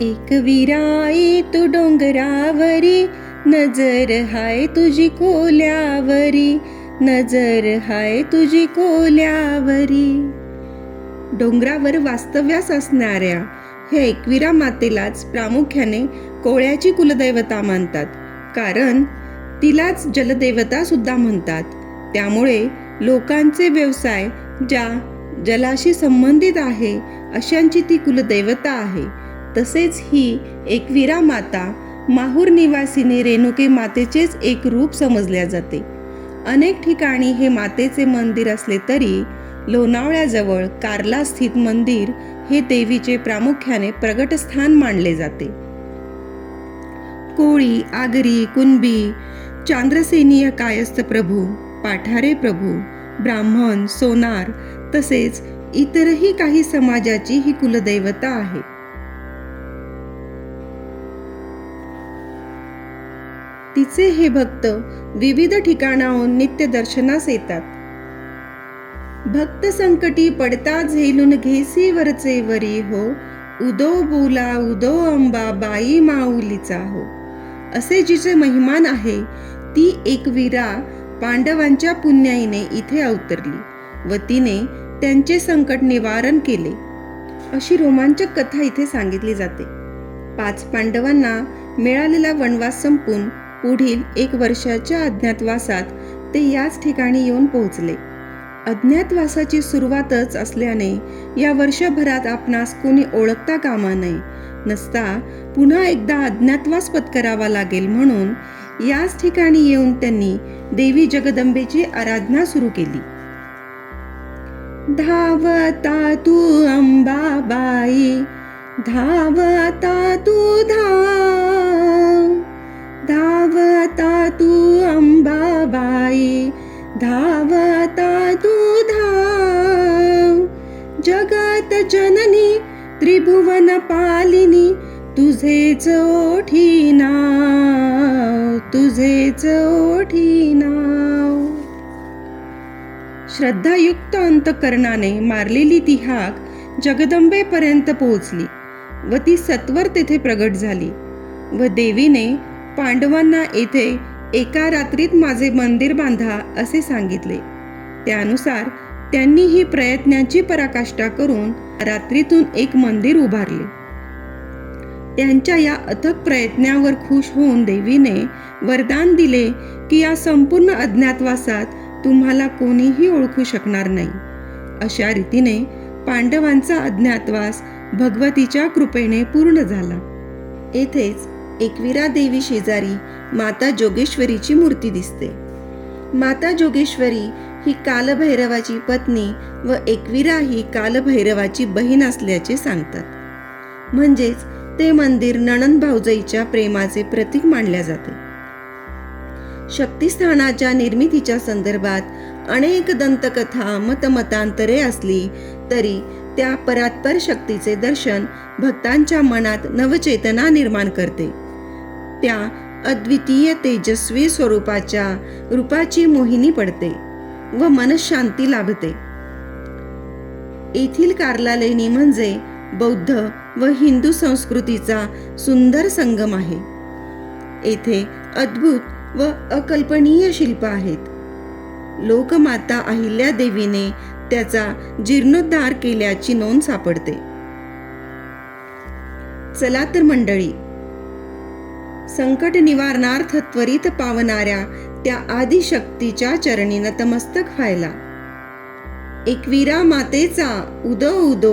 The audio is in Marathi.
एक विराई तू डोंगरावरी नजर हाय तुझी कोल्यावरी नजर हाय तुझी कोल्यावरी. डोंगरावर वास्तव्यास असणाऱ्या हे एकविरा मातेलाच प्रामुख्याने कोळ्याची कुलदैवता मानतात. कारण तिलाच जलदेवता सुद्धा म्हणतात. त्यामुळे लोकांचे व्यवसाय ज्या जलाशी संबंधित आहे अशांची ती कुलदैवता आहे. तसेच ही एकविरा माता माहूर निवासिनी रेणुके मातेचेच एक रूप समजल्या जाते. अनेक ठिकाणी हे मातेचे मंदिर असले तरी लोणावळ्याजवळ कार्ला स्थित मंदिर हे देवीचे प्रामुख्याने प्रगटस्थान मानले जाते. कोळी आगरी कुणबी चांद्रसेनीय कायस्थ प्रभू पाठारे प्रभू ब्राह्मण सोनार तसेच इतरही काही समाजाची ही कुलदैवता आहे. तिचे हे भक्त विविध ठिकाणाहून नित्य दर्शनास येतात. भक्त संकटी पडता झेलून घेसी वरचे वरी हो उदो बोला उदो अंबा बाई माऊलीचा हो. असे जिचे महिमान आहे ती एक वीरा पांडवांच्या पुण्याईने इथे अवतरली व तिने त्यांचे संकट निवारण केले. अशी रोमांचक कथा इथे सांगितली जाते. पाच पांडवांना मिळालेला वनवास संपून पुढील एक वर्षाच्या अज्ञातवासात ते याच ठिकाणी येऊन पोहोचले. अज्ञातवासाची सुरुवातच असल्याने या वर्षभरात आपणास कोणी ओळखता कामा नये. नसता पुन्हा एकदा अज्ञातवास पत्करावा लागेल म्हणून याच ठिकाणी येऊन त्यांनी देवी जगदंबेची आराधना सुरू केली. धावता तू अंबाबाई धावता तू धाव जननी त्रिभुवन पालिनी तुझेच ओठी नाव तुझेच ओठी नाव. श्रद्धायुक्त अंतकरणाने मारलेली ती हाक जगदंबेपर्यंत पोहोचली व ती सत्वर तेथे प्रगट झाली व देवीने पांडवांना येथे एका रात्रीत माझे मंदिर बांधा असे सांगितले. त्यानुसार त्यांनी ही प्रयत्नांची पराकाष्ठा करून रात्रीतून एक मंदिर उभारले. त्यांच्या या अथक प्रयत्नावर खुश होऊन देवीने वरदान दिले की या संपूर्ण अज्ञातवासात तुम्हाला कोणीही ओळखू शकणार नाही. अशा रीतीने पांडवांचा अज्ञातवास भगवतीच्या कृपेने पूर्ण झाला. येथेच एकविरा देवी शेजारी माता जोगेश्वरीची मूर्ती दिसते. माता जोगेश्वरी ही कालभैरवाची पत्नी व एकविरा ही कालभैरवाची बहीण असल्याचे सांगतात. म्हणजेच ते मंदिर नणन भाऊजाईच्या प्रेमाचे प्रतीक मानल्या जाते. शक्तिस्थानाच्या निर्मितीच्या संदर्भात अनेक दंतकथा मतमतांतरे असली तरी त्या परात्पर शक्तीचे दर्शन भक्तांच्या मनात नवचेतना निर्माण करते. त्या अद्वितीय तेजस्वी स्वरूपाच्या रूपाची मोहिनी पडते व मनशांती लाभते. येथील कार्लालेणी म्हणजे बौद्ध व हिंदू संस्कृतीचा सुंदर संगम आहे. येथे अद्भुत व अकल्पनीय शिल्प आहेत. लोकमाता अहिल्या देवीने त्याचा जीर्णोद्धार केल्याची नोंद सापडते. चला तर मंडळी संकट निवारणार्थ त्वरित पावणाऱ्या त्या आदिशक्तीच्या चरणी नतमस्तक व्हायला. एकवीरा मातेचा उदो उदो